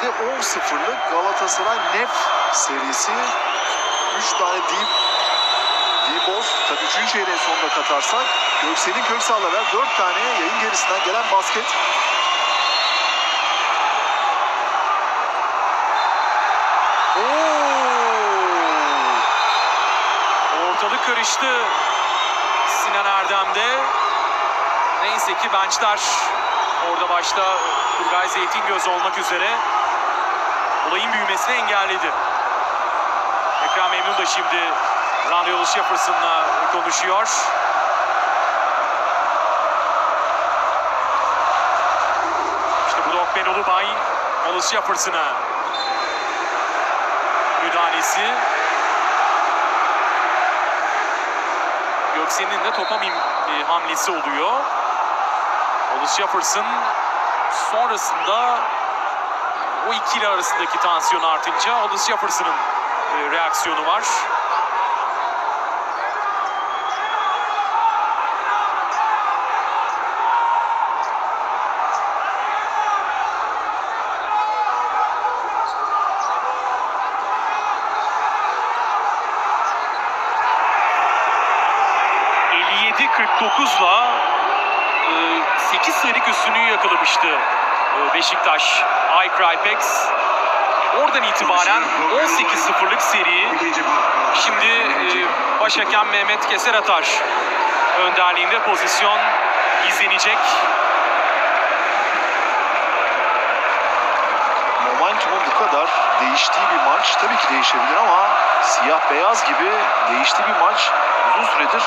Türkiye'de 10-0'lık Galatasaray Nef serisi. 3 tane deep Dibos tabii 3. çeyreğin sonunda katarsak Göksel'in Köksal'la ver 4 tane yayın gerisinden gelen basket. Ortalık karıştı. Sinan Erdem'de. Neyse ki benchler orada başta Turgay Zeytingöz olmak üzere olayın büyümesini engelledi. Ekrem Memnun da şimdi Randall Jefferson'la konuşuyor. İşte Brock Ben Olubay, Wallace Jefferson'a müdahalesi. Göksel'in de topa mim- e, hamlesi oluyor. Wallace Jefferson sonrasında o ikili arasındaki tansiyon artınca Wallace Jefferson'ın e, reaksiyonu var. ...57-49'la 8 sayılık üstünlüğü yakalamıştı Beşiktaş Ay Crypex. Oradan itibaren 18-0'lık seri Şimdi e, başhakem Mehmet Keser Atar önderliğinde pozisyon izlenecek. Momentumun bu kadar değiştiği bir maç tabii ki değişebilir ama siyah beyaz gibi değiştiği bir maç uzun süredir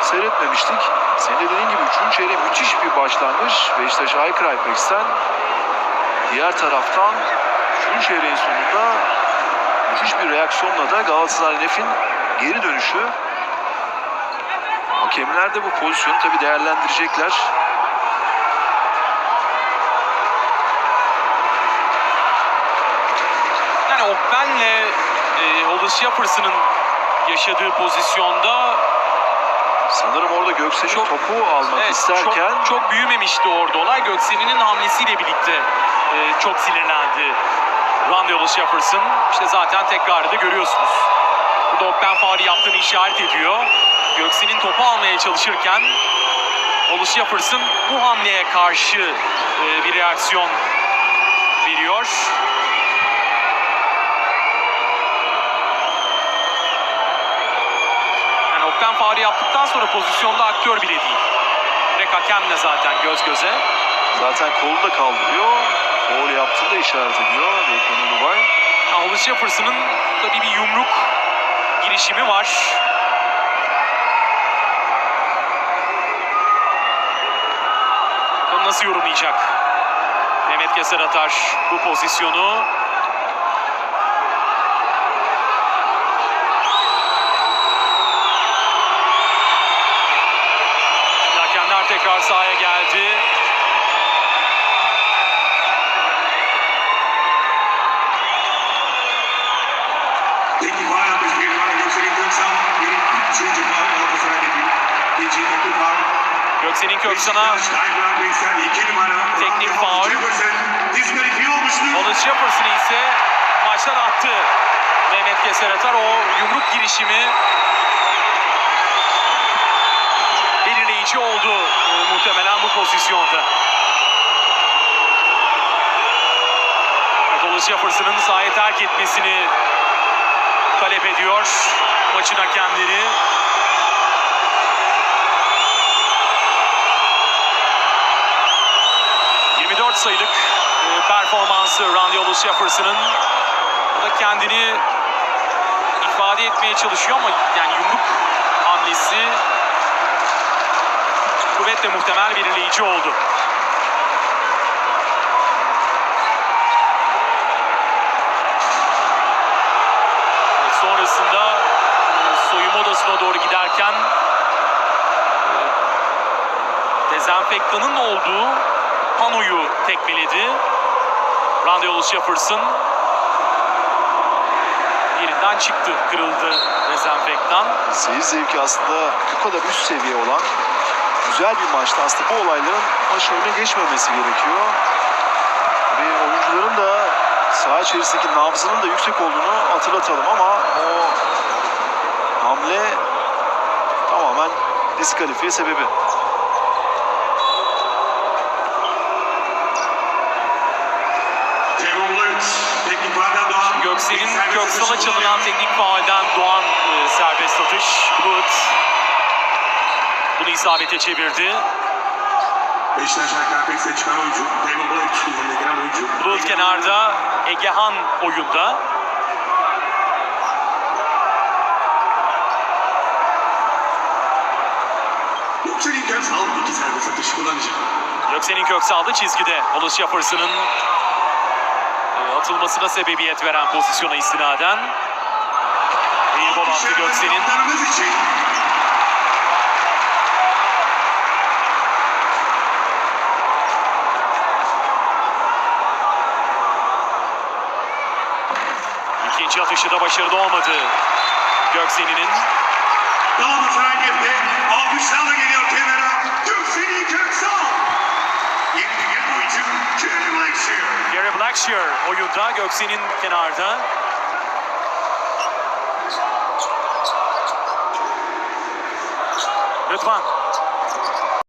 seyretmemiştik. Senin de dediğin gibi 3. çeyreğe müthiş bir başlangıç Beşiktaş Aykraypex'ten. Diğer taraftan 3. çeyreğin sonunda müthiş bir reaksiyonla da Galatasaray Nef'in geri dönüşü. Hakemler de bu pozisyonu tabii değerlendirecekler. Yani Okben'le Hollis Jefferson'ın yaşadığı pozisyonda Sanırım orada Göksel'in Çok- topu almak evet, isterken çok, çok büyümemişti orada olay. Göksel'in hamlesiyle birlikte e, çok sinirlendi. Randy Hollis Jefferson. İşte zaten tekrarı da görüyorsunuz. Burada Okben faali yaptığını işaret ediyor. Göksel'in topu almaya çalışırken Hollis Jefferson bu hamleye karşı e, bir reaksiyon veriyor. Okben faali yaptıktan sonra pozisyonda aktör bile değil. Direkt hakemle zaten göz göze. zaten kolu da kaldırıyor. Foul yaptığında işaret ediyor. Volkan Ulubay. Ya, Hollis Jefferson'ın tabii bir yumruk girişimi var. Bakalım nasıl yorumlayacak Mehmet Keser Atar bu pozisyonu. Beşiktaş, Tayfun Beysel, iki numara. Teknik faul. Wallace Jefferson'ı ise maçtan attı. Mehmet Keser Atar o yumruk girişimi belirleyici oldu e, muhtemelen bu pozisyonda. Wallace Jefferson'ın sahayı terk etmesini talep ediyor maçın hakemleri. ...24 sayılık e, performansı Randy Wallace Jefferson'ın. O da kendini ifade etmeye çalışıyor ama yani yumruk hamlesi kuvvetle muhtemel belirleyici oldu. Sonrasında e, soyunma odasına doğru giderken e, dezenfektanın olduğu panoyu tekmeledi. Randy Wallace Jefferson yerinden çıktı, kırıldı dezenfektan. Seyir zevki aslında bu kadar üst seviye olan güzel bir maçtı. Aslında bu olayların maç önüne geçmemesi gerekiyor. Ve oyuncuların da içerisindeki nabzının da yüksek olduğunu hatırlatalım ama o hamle tamamen diskalifiye sebebi. Göksel'in atış çalınan teknik faalden doğan e, serbest atış. Bulut bunu isabete çevirdi. Beşiktaş Karpex'e çıkan oyuncu. Lutz kullanıya giren oyuncu. Bulut kenarda, Egehan oyunda. Göksel'in Köksal iki serbest atış kullanacak. Göksel'in Köksal'da çizgide. Wallace Jefferson'ın e, atılmasına sebebiyet veren pozisyona istinaden. Bir gol attı Göksel'in. İkinci atışı da başarılı olmadı. Göksel'in. Galatasaray Gef'te alkışlarla geliyor kenara. Göksel'in Köksal. Yeni bir gen oyuncu. Kerem Blackshear. Gary Blackshear oyunda. Göksel'in kenarda. Rıdvan